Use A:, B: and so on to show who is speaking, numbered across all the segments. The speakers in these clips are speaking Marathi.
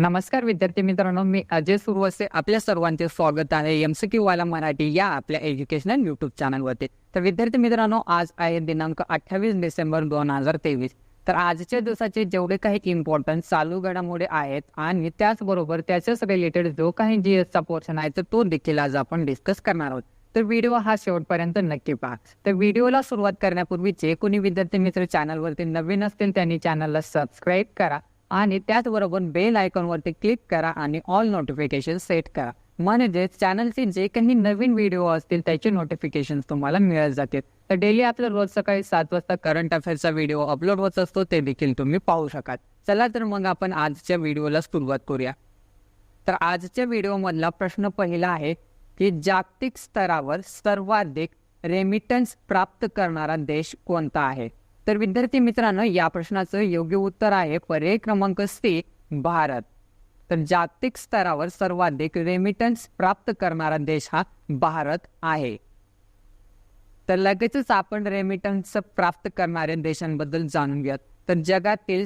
A: नमस्कार विद्यार्थी मित्रांनो मी अजय सुरवसे. आपल्या सर्वांचे स्वागत आहे एम सी क्यू वाला मराठी या आपल्या एज्युकेशनल युट्यूब चॅनलवरती तर विद्यार्थी मित्रांनो आज आहे दिनांक अठ्ठावीस डिसेंबर दोन हजार तेवीस. तर आजच्या दिवसाचे जेवढे काही इम्पॉर्टंट चालू घडामोडी आहेत आणि त्याचबरोबर त्याच्याच रिलेटेड जो काही जी एसचा पोर्शन आहे तर तो देखील आज आपण डिस्कस करणार आहोत. तर व्हिडिओ हा शेवटपर्यंत नक्की पहा. तर व्हिडिओला सुरुवात करण्यापूर्वी जे कोणी विद्यार्थी मित्र चॅनलवरती नवीन असतील त्यांनी चॅनलला सबस्क्राईब करा. आणि त्याचबरोबर बेल आयकॉनवरती क्लिक करा आणि ऑल नोटिफिकेशन सेट करा. म्हणजेच चॅनलचे जे काही नवीन व्हिडिओ असतील त्याचे नोटिफिकेशन तुम्हाला मिळत जातील. तर डेली आपलं रोज सकाळी सात वाजता करंट अफेअर्सचा व्हिडिओ अपलोड होत असतो ते देखील तुम्ही पाहू शकाल. चला तर मग आपण आजच्या व्हिडिओला सुरुवात करूया. तर आजच्या व्हिडिओमधला प्रश्न पहिला आहे की जागतिक स्तरावर सर्वाधिक रेमिटन्स प्राप्त करणारा देश कोणता आहे? तर विद्यार्थी मित्रांनो या प्रश्नाचं योग्य उत्तर आहे पर्याय क्रमांक सी भारत. तर जागतिक स्तरावर सर्वाधिक रेमिटन्स प्राप्त करणारा देश हा भारत आहे. तर लगेचच आपण रेमिटन्स प्राप्त करणाऱ्या देशांबद्दल जाणून घेऊयात. तर जगातील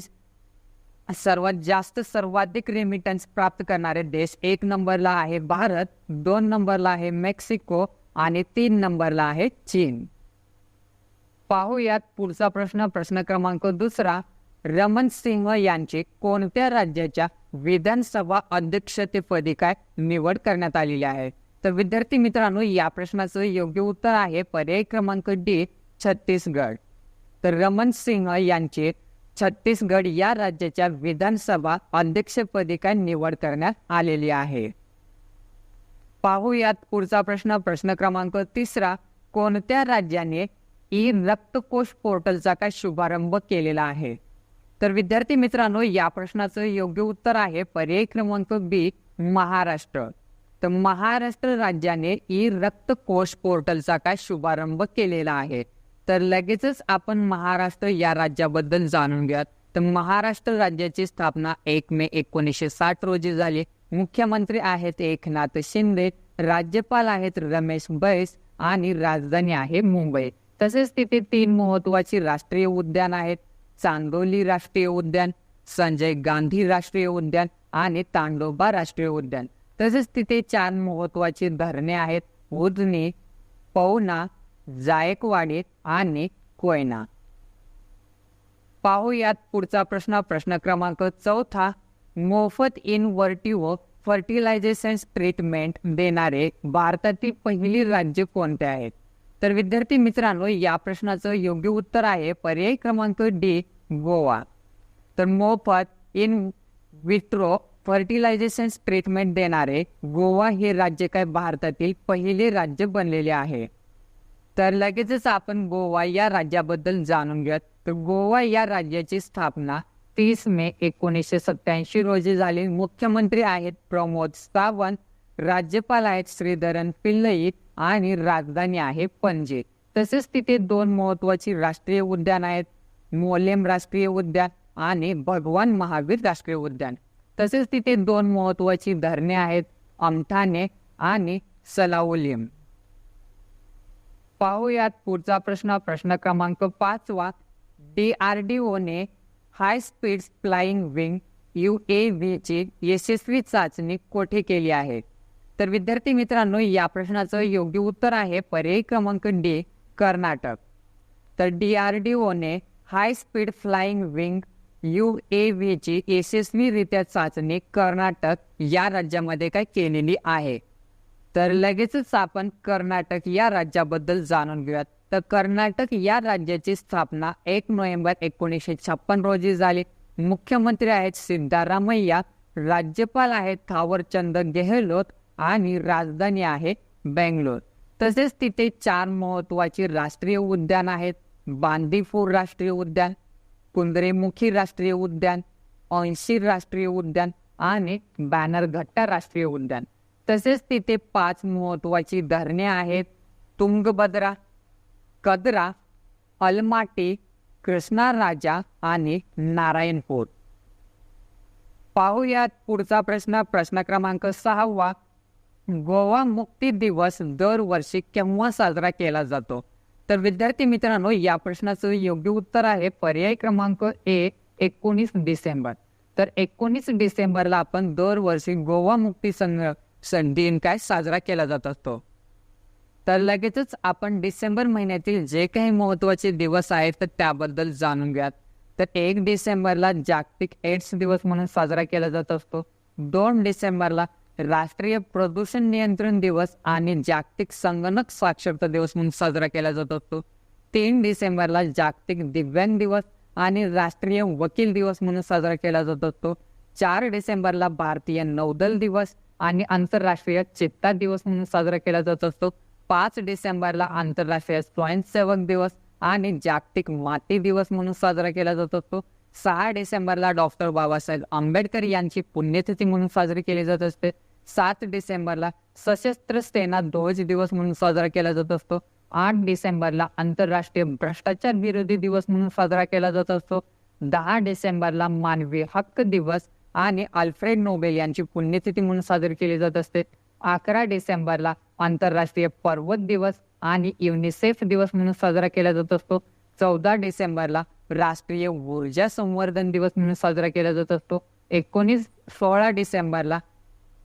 A: सर्वात जास्त सर्वाधिक रेमिटन्स प्राप्त करणारे देश एक नंबरला आहे भारत दोन नंबरला आहे मेक्सिको आणि तीन नंबरला आहे चीन. पाहूयात पुढचा प्रश्न. प्रश्न क्रमांक दुसरा. रमन सिंह यांची कोणत्या राज्याच्या विधानसभा अध्यक्षतेपदी काय निवड करण्यात आलेली आहे? तर विद्यार्थी मित्रांनो या प्रश्नाचं योग्य उत्तर आहे पर्याय क्रमांक डी छत्तीसगड. तर रमन सिंह यांची छत्तीसगड या राज्याच्या विधानसभा अध्यक्षपदी काय निवड करण्यात आलेली आहे? पाहूयात पुढचा प्रश्न. प्रश्न क्रमांक तिसरा. कोणत्या राज्याने ई रक्तकोश पोर्टलचा काय शुभारंभ केलेला आहे. तर विद्यार्थी मित्रांनो या प्रश्नाचं योग्य उत्तर आहे पर्याय क्रमांक बी महाराष्ट्र. तर महाराष्ट्र राज्याने ई रक्तकोश पोर्टलचा काय शुभारंभ केलेला आहे. तर लगेचच आपण महाराष्ट्र या राज्याबद्दल जाणून घ्यात तर महाराष्ट्र राज्याची स्थापना एक मे एकोणीसशे साठ रोजी झाली. मुख्यमंत्री आहेत एकनाथ शिंदे राज्यपाल आहेत रमेश बैस आणि राजधानी आहे मुंबई. तसेच तिथे तीन महत्वाची राष्ट्रीय उद्यान आहेत. चांदोली राष्ट्रीय उद्यान संजय गांधी राष्ट्रीय उद्यान आणि तांडोबा राष्ट्रीय उद्यान. तसेच तिथे चार महत्वाची धरणे आहेत. उजनी पवना जायकवाडी आणि कोयना. पाहूयात पुढचा प्रश्न. प्रश्न क्रमांक चौथा मोफत इनव्हर्टिव्ह फर्टिलायझेशन ट्रीटमेंट देणारे भारतातील पहिली राज्य कोणते आहेत? तर विद्यार्थी मित्रांनो या प्रश्नाचं योग्य उत्तर आहे. पर्याय क्रमांक डी गोवा. तर मोफत इन विट्रो फर्टिलायझेशन ट्रीटमेंट देणारे गोवा हे राज्य काय भारतातील पहिले राज्य बनलेले आहे. तर लगेचच आपण गोवा या राज्याबद्दल जाणून घेऊयात. तर गोवा या राज्याची स्थापना तीस मे एकोणीसशे सत्याऐंशी रोजी झाली. मुख्यमंत्री आहेत प्रमोद सावंत राज्यपाल आहेत श्रीधरन पिल्लई आणि राजधानी आहे पणजे तसेच तिथे दोन महत्वाची राष्ट्रीय उद्यान आहेत. मोलेम राष्ट्रीय उद्यान आणि भगवान महावीर राष्ट्रीय उद्यान. तसेच तिथे दोन महत्वाची धरणे आहेत अमठाणे आणि सलावलियम पाहूयात पुढचा प्रश्न. प्रश्न क्रमांक पाचवा DRDO high speed flying wing U A व्हीची यशस्वी चाचणी कोठे केली आहे? तर विद्यार्थी मित्रांनो या प्रश्नाचं योग्य उत्तर आहे पर्याय क्रमांक डी कर्नाटक. तर डीआरडीओने high speed flying wing U A व्हीची यशस्वीरित्या चाचणी कर्नाटक या राज्यामध्ये काय केलेली आहे? तर लगेचच आपण कर्नाटक या राज्याबद्दल जाणून घेऊयात. तर कर्नाटक या राज्याची स्थापना एक नोव्हेंबर एकोणीसशे छप्पन रोजी झाली. मुख्यमंत्री आहेत सिद्धारामय्या राज्यपाल आहेत थावरचंद गेहलोत आणि राजधानी आहे बेंगलोर. तसेच तिथे चार महत्वाची राष्ट्रीय उद्यान आहेत. बांदीपूर राष्ट्रीय उद्यान कुंद्रेमुखी राष्ट्रीय उद्यान ऐंशी राष्ट्रीय उद्यान आणि बॅनरघट्टा राष्ट्रीय उद्यान. तसेच तिथे पाच महत्वाची धरणे आहेत. तुंगभद्रा कदरा अलमाटी कृष्णा राजा आणि नारायणपूर. पाहूयात पुढचा प्रश्न प्रश्न क्रमांक सहावा. गोवा मुक्ती दिवस दरवर्षी केव्हा साजरा केला जातो? तर विद्यार्थी मित्रांनो या प्रश्नाचं योग्य उत्तर आहे पर्याय क्रमांक ए एकोणीस डिसेंबर. तर एकोणीस डिसेंबरला आपण दरवर्षी गोवा मुक्ती संघ दिन काय साजरा केला जात असतो? तर लगेचच आपण डिसेंबर महिन्यातील जे काही महत्त्वाचे दिवस आहेत तर त्याबद्दल जाणून घ्यात. तर एक डिसेंबरला जागतिक एड्स दिवस म्हणून साजरा केला जात असतो. दोन डिसेंबरला राष्ट्रीय प्रदूषण नियंत्रण दिवस आणि जागतिक संगणक साक्षरता दिवस म्हणून साजरा केला जात असतो. तीन डिसेंबरला जागतिक दिव्यांग दिवस आणि राष्ट्रीय वकील दिवस म्हणून साजरा केला जात असतो. चार डिसेंबरला भारतीय नौदल दिवस आणि आंतरराष्ट्रीय चित्ता दिवस म्हणून साजरा केला जात असतो. पाच डिसेंबरला आंतरराष्ट्रीय स्वयंसेवक दिवस आणि जागतिक माती दिवस म्हणून साजरा केला जात असतो. सहा डिसेंबरला डॉक्टर बाबासाहेब आंबेडकर यांची पुण्यतिथी म्हणून साजरी केली जात असते. सात डिसेंबरला सशस्त्र सेना ध्वज दिवस म्हणून साजरा केला जात असतो. आठ डिसेंबरला आंतरराष्ट्रीय भ्रष्टाचार विरोधी दिवस म्हणून साजरा केला जात असतो. दहा डिसेंबरला मानवी हक्क दिवस आणि अल्फ्रेड नोबेल यांची पुण्यतिथी म्हणून साजरी केली जात असते. अकरा डिसेंबरला आंतरराष्ट्रीय पर्वत दिवस आणि युनिसेफ दिवस म्हणून साजरा केला जात असतो. चौदा डिसेंबरला राष्ट्रीय ऊर्जा संवर्धन दिवस म्हणून साजरा केला जात असतो. एकोणीस सोळा डिसेंबरला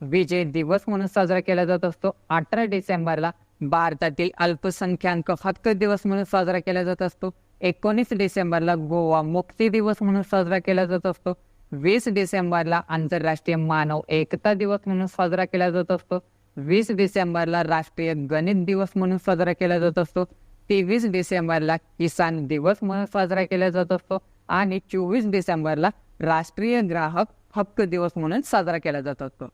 A: विजय दिवस म्हणून साजरा केला जात असतो. अठरा डिसेंबरला भारतातील अल्पसंख्याक हक्क दिवस म्हणून साजरा केला जात असतो. एकोणीस डिसेंबरला गोवा मुक्ती दिवस म्हणून साजरा केला जात असतो. वीस डिसेंबरला आंतरराष्ट्रीय मानव एकता दिवस म्हणून साजरा केला जात असतो. वीस डिसेंबरला राष्ट्रीय गणित दिवस म्हणून साजरा केला जात असतो. तेवीस डिसेंबरला किसान दिवस म्हणून साजरा केला जात असतो. आणि चोवीस डिसेंबरला राष्ट्रीय ग्राहक हक्क दिवस म्हणून साजरा केला जात असतो.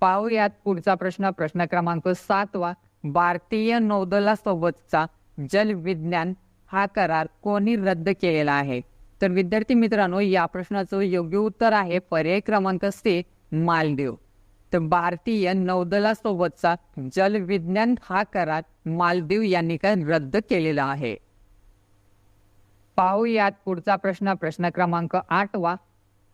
A: पाहूयात पुढचा प्रश्न. प्रश्न क्रमांक सातवा. भारतीय नौदलासोबतचा जलविज्ञान हा करार कोणी रद्द केलेला आहे? तर विद्यार्थी मित्रांनो या प्रश्नाचं योग्य उत्तर आहे. पर्याय क्रमांक सी मालदीव. भारतीय नौदलासोबतचा जलविज्ञान हा करार मालदीव यांनी काय रद्द केलेला आहे? पाहूयात पुढचा प्रश्न. प्रश्न क्रमांक आठवा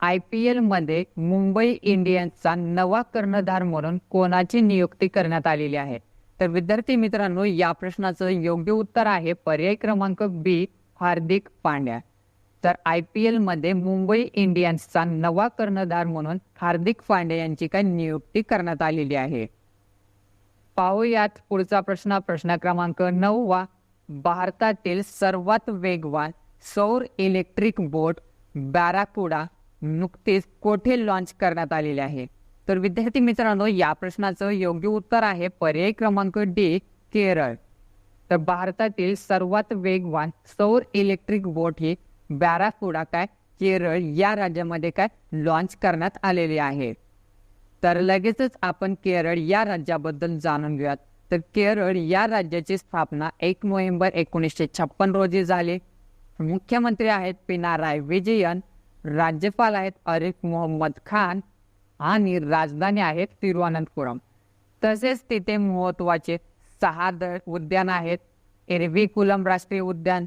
A: आय पी एलमध्ये मुंबई इंडियन्सचा नवा कर्णधार म्हणून कोणाची नियुक्ती करण्यात आलेली आहे? तर विद्यार्थी मित्रांनो या प्रश्नाचं योग्य उत्तर आहे पर्याय क्रमांक बी हार्दिक पांड्या. तर आय पी मध्ये मुंबई इंडियन्सचा नवा कर्णधार म्हणून हार्दिक पांडे यांची काय नियुक्ती करण्यात आलेली आहे. पाहूयात पुढचा प्रश्न. प्रश्न क्रमांक नऊवा भारतातील सर्वात वेगवान सौर इलेक्ट्रिक बोट बॅराकुडा नुकतीच कोठे लॉन्च करण्यात आलेले आहे? तर विद्यार्थी मित्रांनो या प्रश्नाचं योग्य उत्तर आहे पर्याय क्रमांक डी केरळ. तर भारतातील सर्वात वेगवान सौर इलेक्ट्रिक बोट ही बॅराकुडा काय? केरळ या राज्यामध्ये काय? लॉन्च करण्यात आलेले आहे. तर लगेचच आपण केरळ या राज्याबद्दल जाणून घेऊयात. तर केरळ या राज्याची स्थापना एक नोव्हेंबर एकोणीसशे छप्पन रोजी झाली. मुख्यमंत्री आहेत पिनाराय विजयन राज्यपाल आहेत अरिफ मोहम्मद खान आणि राजधानी आहेत तिरुवनंतपुरम तसेच तिथे महत्त्वाचे सहा उद्यान आहेत. एरविकुलम राष्ट्रीय उद्यान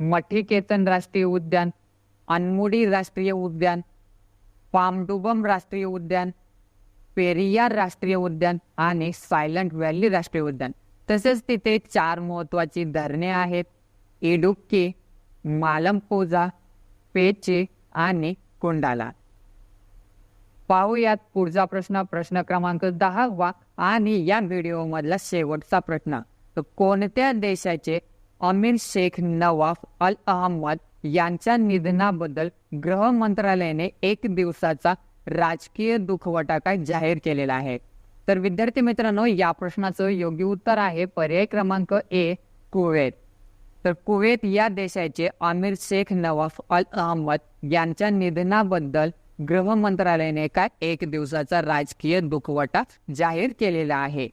A: मठिकेतन राष्ट्रीय उद्यान अनमुडी राष्ट्रीय उद्यान पामडुबम राष्ट्रीय उद्यान पेरियार राष्ट्रीय उद्यान आणि सायलंट व्हॅली राष्ट्रीय उद्यान. तसेच तिथे चार महत्वाची धरणे आहेत. इडुक्की मालमपोजा पेचे आणि कुंडाला. पाहूयात पुढचा प्रश्न. प्रश्न क्रमांक दहावा आणि या व्हिडिओ मधला शेवटचा प्रश्न. कोणत्या देशाचे अमीर शेख नवाफ अल अहमद यांच्या निधनाबद्दल गृह मंत्रालयाने एक दिवसाचा राजकीय दुखवटा काय जाहीर केलेला आहे. तर विद्यार्थी मित्रांनो या प्रश्नाचं योग्य उत्तर आहे पर्याय क्रमांक ए कुवेत. तर कुवेत या देशाचे आमिर शेख नवाफ अल अहमद यांच्या निधनाबद्दल गृह मंत्रालयाने काय एक दिवसाचा राजकीय दुखवटा जाहीर केलेला आहे.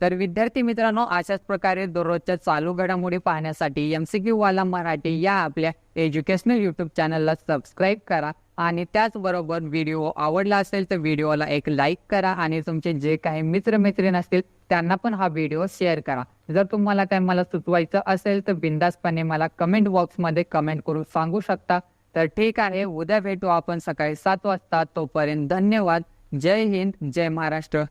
A: तर विद्यार्थी मित्रांनो अशाच प्रकारे दररोजच्या चालू घडामोडी पाहण्यासाठी एम सी क्यू वाला मराठी या आपल्या एज्युकेशनल युट्यूब चॅनलला सबस्क्राईब करा. आणि त्याचबरोबर व्हिडिओ आवडला असेल तर व्हिडिओला एक लाईक करा आणि तुमचे जे काही मित्रमैत्रीण असतील त्यांना पण हा व्हिडिओ शेअर करा. जर तुम्हाला काय मला सुचवायचं असेल तर बिंदासपणे मला कमेंट बॉक्समध्ये कमेंट करून सांगू शकता. तर ठीक आहे उद्या भेटू आपण सकाळी सात वाजता. तोपर्यंत धन्यवाद. जय हिंद जय महाराष्ट्र.